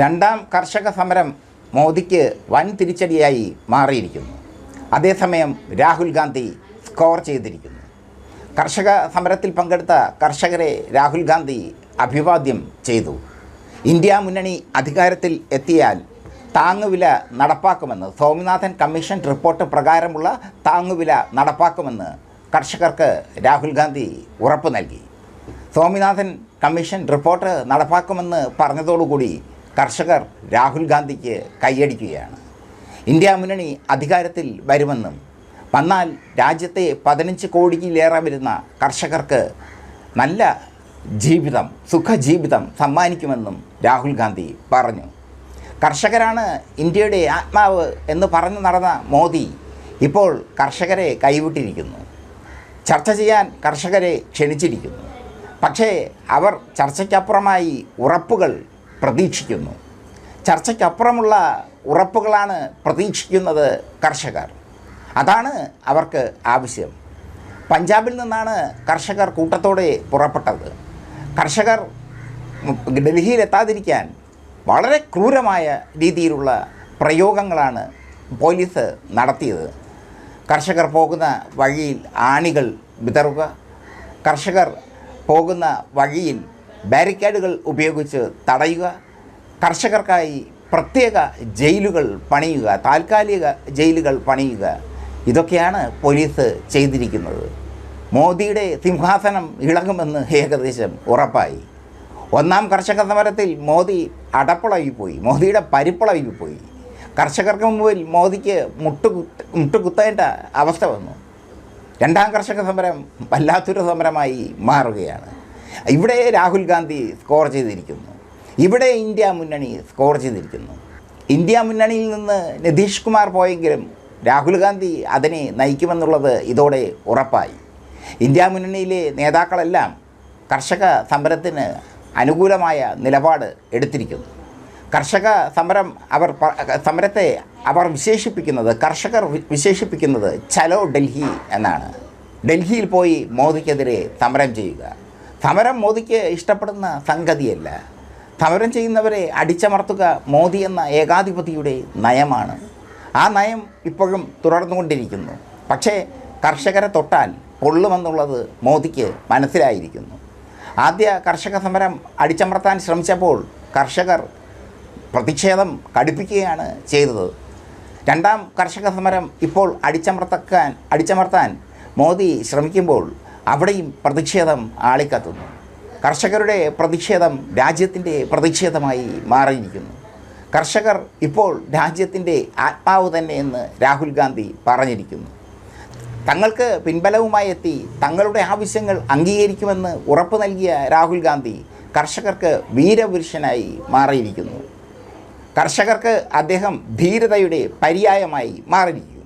രണ്ടാം കർഷക സമരം മോദിക്ക് വൻ തിരിച്ചടിയായി മാറിയിരിക്കുന്നു. അതേസമയം രാഹുൽ ഗാന്ധി സ്കോർ ചെയ്തിരിക്കുന്നു. കർഷക സമരത്തിൽ പങ്കെടുത്ത കർഷകരെ രാഹുൽ ഗാന്ധി അഭിവാദ്യം ചെയ്തു. ഇന്ത്യ മുന്നണി അധികാരത്തിൽ എത്തിയാൽ താങ്ങുവില നടപ്പാക്കുമെന്ന് സ്വാമിനാഥൻ കമ്മീഷൻ റിപ്പോർട്ട് പ്രകാരമുള്ള താങ്ങുവില നടപ്പാക്കുമെന്ന് കർഷകർക്ക് രാഹുൽ ഗാന്ധി ഉറപ്പ് നൽകി. സ്വാമിനാഥൻ കമ്മീഷൻ റിപ്പോർട്ട് നടപ്പാക്കുമെന്ന് പറഞ്ഞതോടുകൂടി കർഷകർ രാഹുൽ ഗാന്ധിക്ക് കൈയടിക്കുകയാണ്. ഇന്ത്യ മുന്നണി അധികാരത്തിൽ വരുമെന്നും വന്നാൽ രാജ്യത്തെ പതിനഞ്ച് കോടിയിലേറെ വരുന്ന കർഷകർക്ക് നല്ല ജീവിതം സുഖജീവിതം സമ്മാനിക്കുമെന്നും രാഹുൽ ഗാന്ധി പറഞ്ഞു. കർഷകരാണ് ഇന്ത്യയുടെ ആത്മാവ് എന്ന് പറഞ്ഞു നടന്ന മോദി ഇപ്പോൾ കർഷകരെ കൈവിട്ടിരിക്കുന്നു. ചർച്ച ചെയ്യാൻ കർഷകരെ ക്ഷണിച്ചിരിക്കുന്നു. പക്ഷേ അവർ ചർച്ചയ്ക്കപ്പുറമായി ഉറപ്പുകൾ പ്രതീക്ഷിക്കുന്നു. ചർച്ചയ്ക്കപ്പുറമുള്ള ഉറപ്പുകളാണ് പ്രതീക്ഷിക്കുന്നത് കർഷകർ. അതാണ് അവർക്ക് ആവശ്യം. പഞ്ചാബിൽ നിന്നാണ് കർഷകർ കൂട്ടത്തോടെ പുറപ്പെട്ടത്. കർഷകർ ഡൽഹിയിലെത്താതിരിക്കാൻ വളരെ ക്രൂരമായ രീതിയിലുള്ള പ്രയോഗങ്ങളാണ് പോലീസ് നടത്തിയത്. കർഷകർ പോകുന്ന വഴിയിൽ ആണികൾ വിതറുക കർഷകർ പോകുന്ന വഴിയിൽ ബാരിക്കേഡുകൾ ഉപയോഗിച്ച് തടയുക കർഷകർക്കായി പ്രത്യേക ജയിലുകൾ പണിയുക താൽക്കാലിക ജയിലുകൾ പണിയുക ഇതൊക്കെയാണ് പോലീസ് ചെയ്തിരിക്കുന്നത്. മോദിയുടെ സിംഹാസനം ഇളകുമെന്ന് ഏകദേശം ഉറപ്പായി. ഒന്നാം കർഷക സമരത്തിൽ മോദി അടപ്പളവിപ്പോയി മോദിയുടെ പരിപ്പളവിപ്പോയി. കർഷകർക്ക് മുമ്പിൽ മോദിക്ക് മുട്ടുകുത്ത് മുട്ടുകുത്തേണ്ട അവസ്ഥ വന്നു. രണ്ടാം കർഷക സമരം വല്ലാത്തൊരു സമരമായി മാറുകയാണ്. ഇവിടെ രാഹുൽ ഗാന്ധി സ്കോർ ചെയ്തിരിക്കുന്നു. ഇവിടെ ഇന്ത്യ മുന്നണി സ്കോർ ചെയ്തിരിക്കുന്നു. ഇന്ത്യ മുന്നണിയിൽ നിന്ന് നിതീഷ് കുമാർ പോയെങ്കിലും രാഹുൽ ഗാന്ധി അതിനെ നയിക്കുമെന്നുള്ളത് ഇതോടെ ഉറപ്പായി. ഇന്ത്യ മുന്നണിയിലെ നേതാക്കളെല്ലാം കർഷക സമരത്തിന് അനുകൂലമായ നിലപാട് എടുത്തിരിക്കുന്നു. കർഷക സമരം അവർ സമരത്തെ അവർ വിശേഷിപ്പിക്കുന്നത് കർഷകർ വിശേഷിപ്പിക്കുന്നത് ചലോ ഡൽഹി എന്നാണ്. ഡൽഹിയിൽ പോയി മോദിക്കെതിരെ സമരം ചെയ്യുക. സമരം മോദിക്ക് ഇഷ്ടപ്പെടുന്ന സംഗതിയല്ല. സമരം ചെയ്യുന്നവരെ അടിച്ചമർത്തുക മോദി എന്ന ഏകാധിപതിയുടെ നയമാണ്. ആ നയം ഇപ്പോഴും തുടർന്നുകൊണ്ടിരിക്കുന്നു. പക്ഷേ കർഷകരെ തൊട്ടാൽ പൊള്ളുമെന്നുള്ളത് മോദിക്ക് മനസ്സിലായിരിക്കുന്നു. ആദ്യ കർഷക സമരം അടിച്ചമർത്താൻ ശ്രമിച്ചപ്പോൾ കർഷകർ പ്രതിഷേധം കടുപ്പിക്കുകയാണ് ചെയ്തത്. രണ്ടാം കർഷക സമരം ഇപ്പോൾ അടിച്ചമർത്തക്കാൻ അടിച്ചമർത്താൻ മോദി ശ്രമിക്കുമ്പോൾ അവിടെയും പ്രതിഷേധം ആളിക്കത്തുന്നു. കർഷകരുടെ പ്രതിഷേധം രാജ്യത്തിന്റെ പ്രതിഷേധമായി മാറിയിരിക്കുന്നു. കർഷകർ ഇപ്പോൾ രാജ്യത്തിന്റെ ആത്മാവ് തന്നെയെന്ന് രാഹുൽ ഗാന്ധി പറഞ്ഞിരിക്കുന്നു. തങ്ങൾക്ക് പിൻബലവുമായി എത്തി തങ്ങളുടെ ആവശ്യങ്ങൾ അംഗീകരിക്കുമെന്ന് ഉറപ്പ് നൽകിയ രാഹുൽ ഗാന്ധി കർഷകർക്ക് വീരപുരുഷനായി മാറിയിരിക്കുന്നു. കർഷകർക്ക് അദ്ദേഹം ധീരതയുടെ പര്യായമായി മാറിയിരിക്കുന്നു.